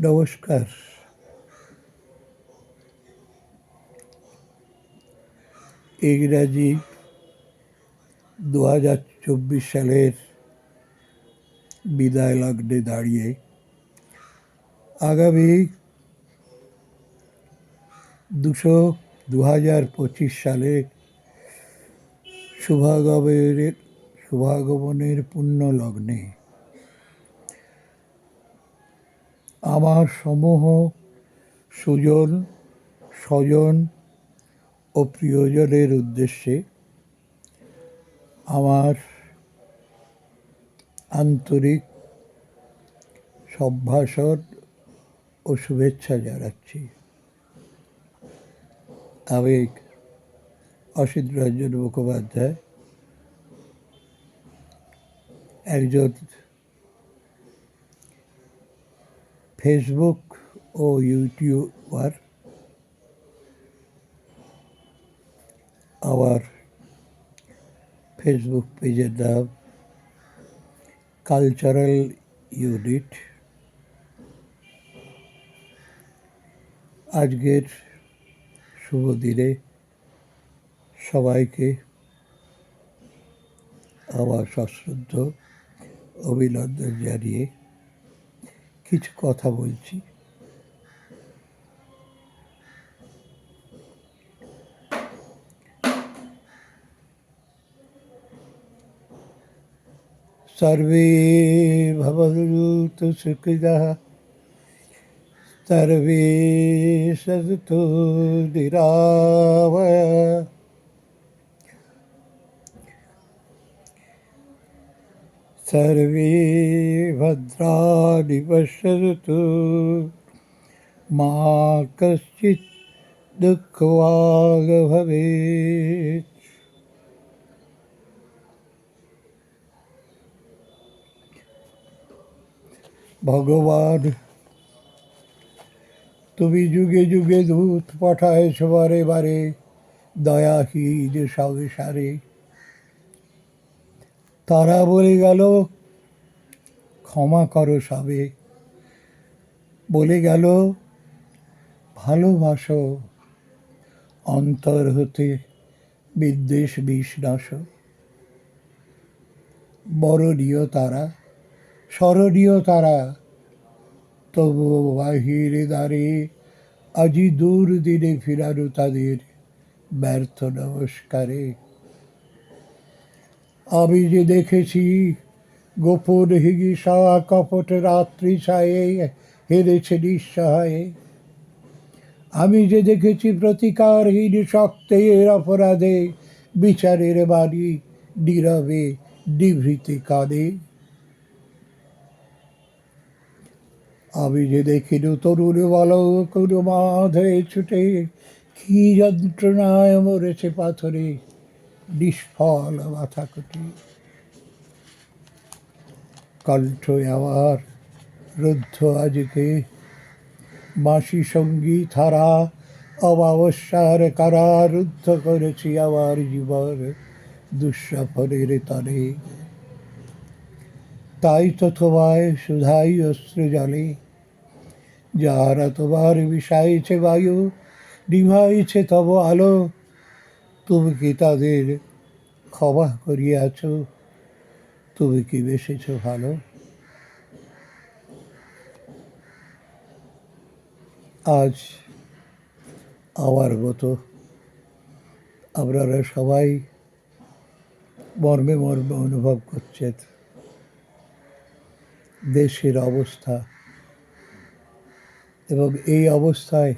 নমস্কার। ইংরাজি দু হাজার চব্বিশ সালের বিদায় লগ্নে দাঁড়িয়ে আগামী দুশো দু হাজার পঁচিশ সালে শুভাগমনের শুভাগমনের পুণ্য লগ্নে আমার সমূহ সুজন, স্বজন ও প্রিয়জনের উদ্দেশ্যে আমার আন্তরিক সম্ভাষণ ও শুভেচ্ছা জানাচ্ছি। আমি অসিত রঞ্জন মুখোপাধ্যায়, একজন ফেসবুক ও ইউটিউবার আবার ফেসবুক পেজের নাম কালচারাল ইউনিট আজকের শুভ দিনে সবাইকে আমার সশ্রদ্ধ অভিনন্দন জানিয়ে কিছু কথা বলছি सर्वे भवन्तु सुखिनः सर्वे सन्तु निरामय सर्वे भद्राणि पश्यन्तु मा कश्चित् दुःखवाग भवेत् ভগবান তুমি যুগে যুগে দূত পাঠায়ছ বারে বারে দয়াহীন সংসারে তারা বলে গেল, ক্ষমা করো সবে। বলে গেল, ভালোবাসো, অন্তর হতে বিদ্বেষ বিষ নাশ বরণীয় তারা, স্মরণীয় তারা তবু বাহিরে দ্বারে আজি দূর দিনে ফিরানো তাদের ব্যর্থ নমস্কারে। আমি যে দেখেছি, গোপন হিংসা কপট রাত্রি ছায়ে হেরেছে নিঃসহায়ে। আমি যে দেখেছি প্রতিকারহীন শক্তের অপরাধে বিচারের বাড়ি নীরবে নিভৃতে কাঁদে। আমি যে দেখিল তরুণ বালক মাধে ছুটে, কি যন্ত্রণায় মরেছে পাথরে। নিষ্ফল মাথা কুটি কণ্ঠ আমার, রুদ্ধ আজকে। বাঁশি সংগীত হারা অমাবস্যার কারা রুদ্ধ করেছি আমার জীবন দুঃস্বপনের তরে তাই তো তোমায় সুধাই অস্ত্র জলে। যাহারা তোমার বিষাইছে বায়ু, নিভাইছে তব আলো তুমি কি তাদের ক্ষমা করিয়াছ? তুমি কি বেসেছ ভালো? আজ আমার মতো আপনারা সবাই মর্মে মর্মে অনুভব করছেন। দেশের অবস্থা এবং এই অবস্থায়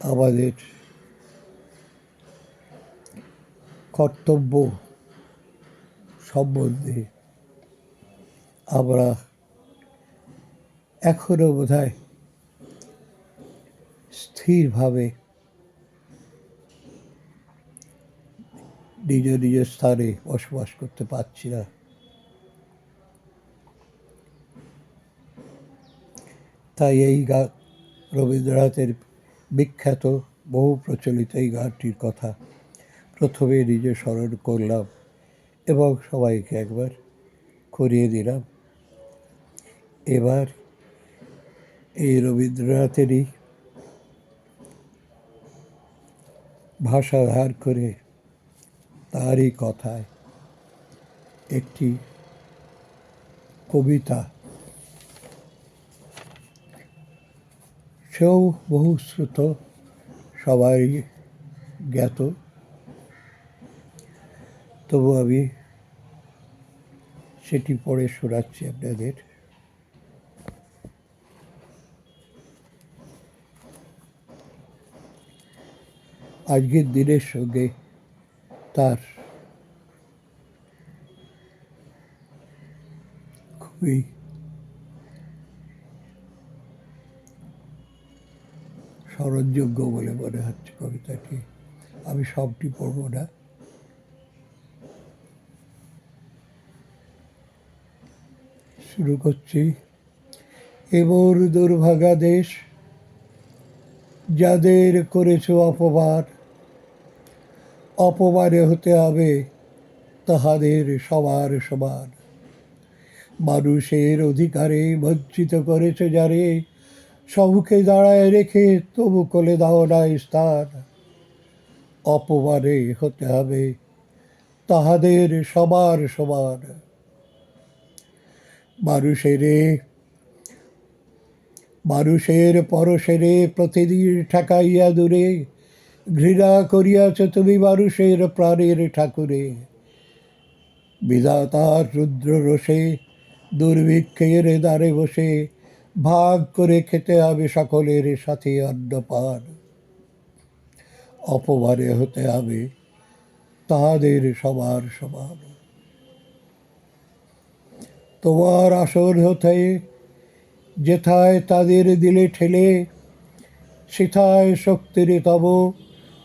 আমাদের কর্তব্য সম্বন্ধে আমরা এখনও বোধ হয় স্থিরভাবে নিজ নিজ স্থানে বসবাস করতে পারছি না। তাই এই গা রবীন্দ্রনাথের বিখ্যাত, বহু প্রচলিত এই গানটির কথা প্রথমে নিজে স্মরণ করলাম এবং সবাইকে একবার করিয়ে দিলাম। এবার এই রবীন্দ্রনাথেরই ভাষাধার করে তারই কথায় একটি কবিতা সেও বহুশ্রুত সবাই জ্ঞাত। তবু আমি সেটি পরে শোনাচ্ছি আপনাদের। আজকের দিনের সঙ্গে তার খুবই স্মরণযোগ্য বলে মনে হচ্ছে কবিতাটি। আমি সবটি পড়ব না। শুরু করছি। এমর দুর্ভাগা দেশ, যাদের করেছ অপমান অপমানে হতে হবে তাহাদের সবার সমান। মানুষের অধিকারে বঞ্চিত করেছে যারে সবকে দাঁড়ায় রেখে তবু কোলে দাও না স্থান। অপমানে হতে হবে তাহাদের সবার সমান। মানুষেরে মানুষের পরশেরে প্রতিদিন ঠেকাইয়া দূরে, ঘৃণা করিয়াছ তুমি মানুষের প্রাণের ঠাকুরে। বিধাতার রুদ্র রোষে, দুর্ভিক্ষের দ্বারে বসে, ভাগ করে খেতে হবে সকলের সাথে অন্নপান। অপমানে হতে হবে তাহাদের সবার সমান। তোমার আসর হতে যেথায় তাদের দিলে ঠেলে, সেথায় শক্তির তব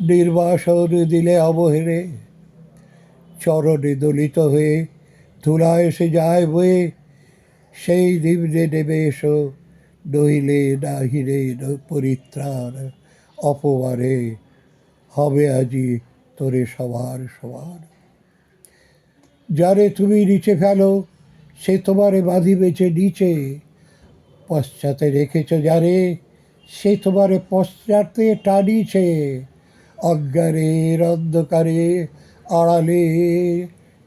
নির্বাসন দিলে অবহেরে চরণে দলিত হয়ে ধুলায় এসে যায় বয়ে, সেই নিম্নে নেমে এসো, নহিলে নইলে নাহিরে পরিত্রাণ অপমানে হবে আজি তোরে সবার সবার যারে তুমি নিচে ফেলো সে তোমারে বাঁধিবেছে নিচে, পশ্চাতে রেখেছ যারে, সে তোমারে পশ্চাতে টানিছে। অজ্ঞানের অন্ধকারে আড়ালে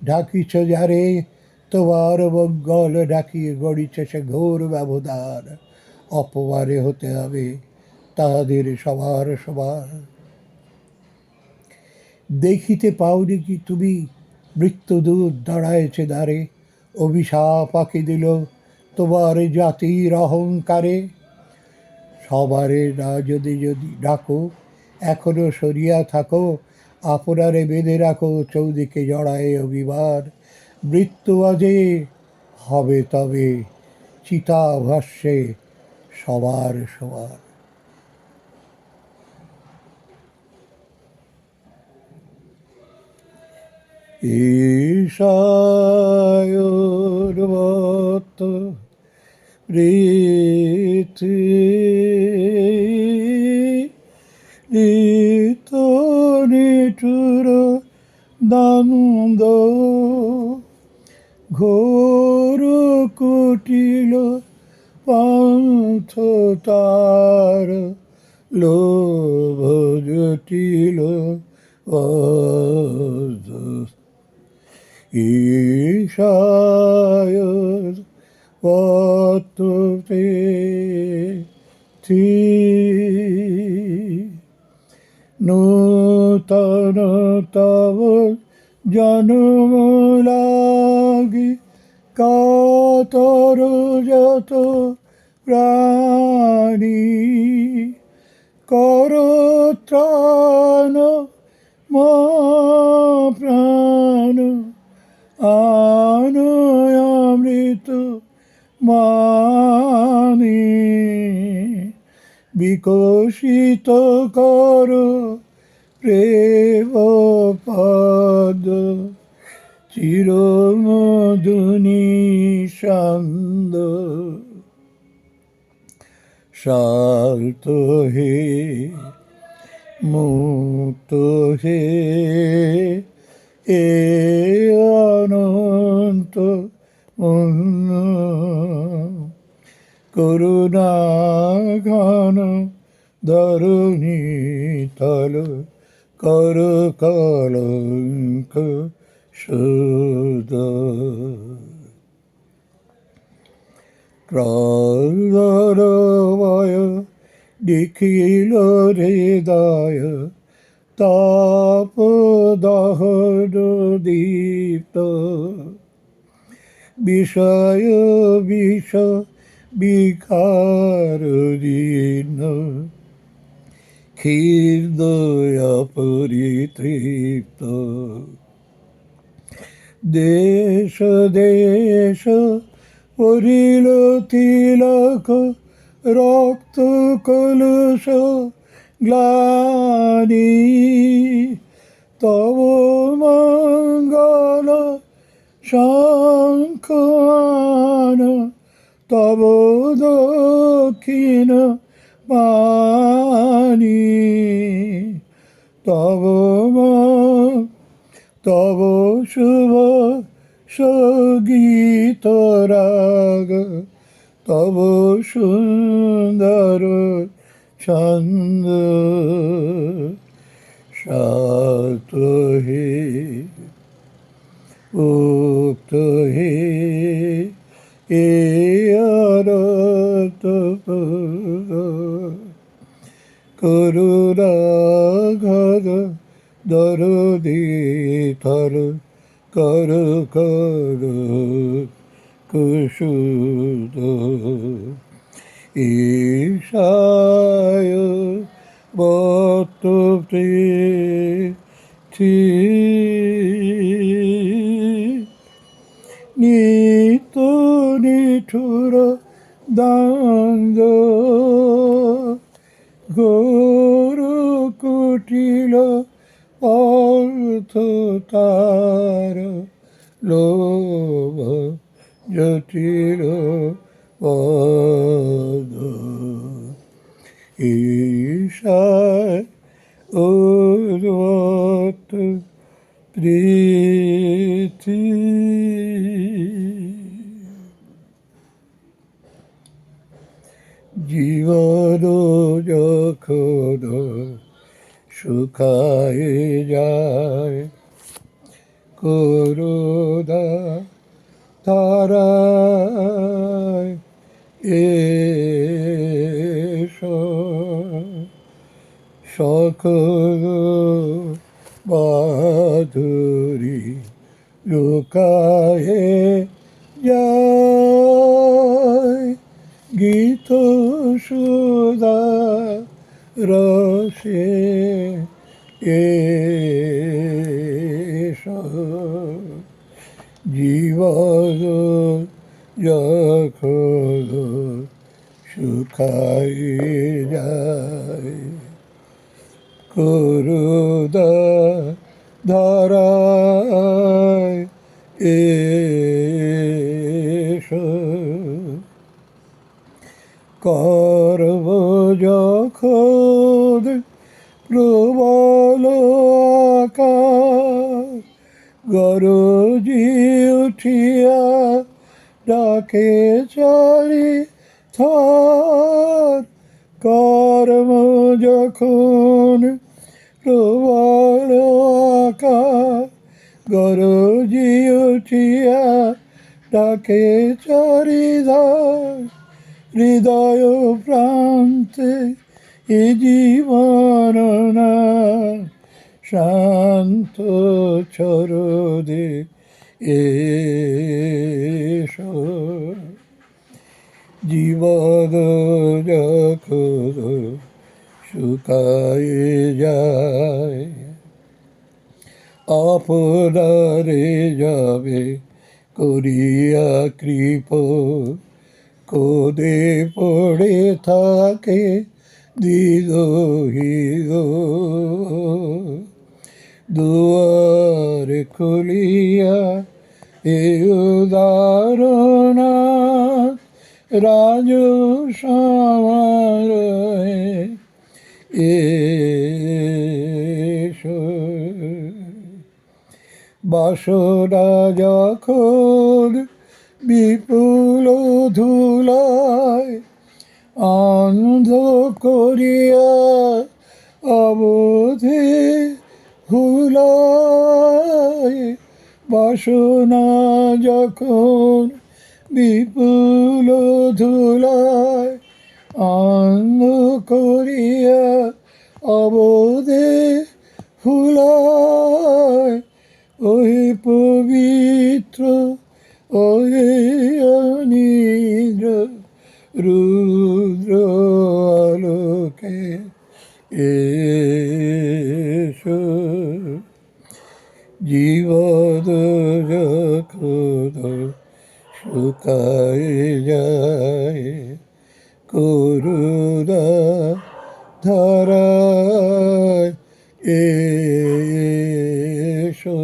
ঢাকিছ যারে, তোমার মঙ্গল ডাকিয়ে গড়িছে সে ঘোর ব্যবধান। অপমানে হতে হবে তাহাদের সবার সবার। দেখিতে পাওনি কি তুমি মৃত্যুদূত দাঁড়ায়েছে দ্বারে অভিশাপ আঁকি দিল তোমার জাতির অহংকারে। সবারে না যদি যদি ডাকো, এখনও সরিয়া থাকো, আপনারে বেঁধে রাখো চৌদিকে জড়ায় অভিমান। মৃত্যু আজে, হবে তবে চিতা ভাষ্যে সবার সবার ঈশায়োর্বত প্রীতি নিত নিঠুর দানন্দ ঘোর কুটিল পান্থ তার লোভ জটিল ঈশায় পত্রে নূতন তব জন্ম লাগি কাতর যত প্রাণী করত্রাণ বিকশিত কর প্রেম পদ চিরমধুনি সান্দ শান্ত হে মুক্ত হে এ অনন্ত করুণা ঘন ধরণী তল কর কলঙ্ক সুদ ক্রয় দেখিল হৃদয় তাপ দহন দীপ্ত বিষয় বিষ বিকার দীন ক্ষীর্দয় পরিতৃপ্ত। দেশ দেশ পরিল তিলক রক্ত কলুষ গ্লানি। তব মঙ্গল শঙ্খান তব দক্ষিণ পানি। তব তব শুভ সংগীত রাগ। তব সুন্দর ছন্দ সাত হে, উক্ত হে, এ আরত করুণা ঘর দরদি থর কর কর কুসুদ। ঈশায় বত নিত নিঠুর দাঙ্গ গরু কুটিল অর্থ তার লোভ জটিল পদ। ঈশায় প্রীতি জীবন যখন শুকায় যায়। করুদা তারায় এসো। সকল বাধুরী লুকায়ে যায়। গীত সুদা রসে এসো। জীবন যখন শুকাই যায় করুদা ধরায় এসো করব যখন প্রবল আকাশ গরজি উঠিয়া ডাকে চারি থার কর্ম যখন প্রবল আকাশ গরজি উঠিয়া ডাকে চারিধার হৃদয় প্রান্তে এ জীবন না শান্ত চরদে এসো। জীবন যখন শুকায় যায় আপনারে যাবে করিয়া কৃপ কোদে পড়ে থাকে দিদহিদ দুয়ার খুলিয়া এ উদারণা রাজ বাসনা যখন বিপুল ধুলায় অন্ধ করিয়া অবধি হুলায় বাসনা যখন বিপুল ধুলায় অন্ধ করিয়া অবধে হুলায় ওই পবিত্র এসো জীবদ যখন শুকায় যায় করুণা ধারায় এসো।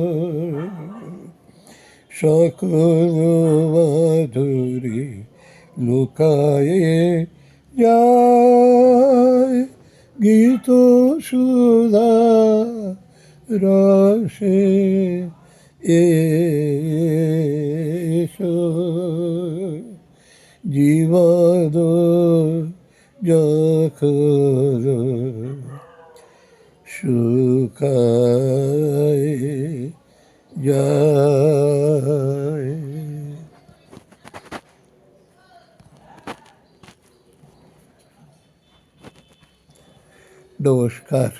সকল মাধুরী লুকায়ে যায় গীত সুধা রসে এসো। জীবন যখন শুকায় যায় নমস্কার।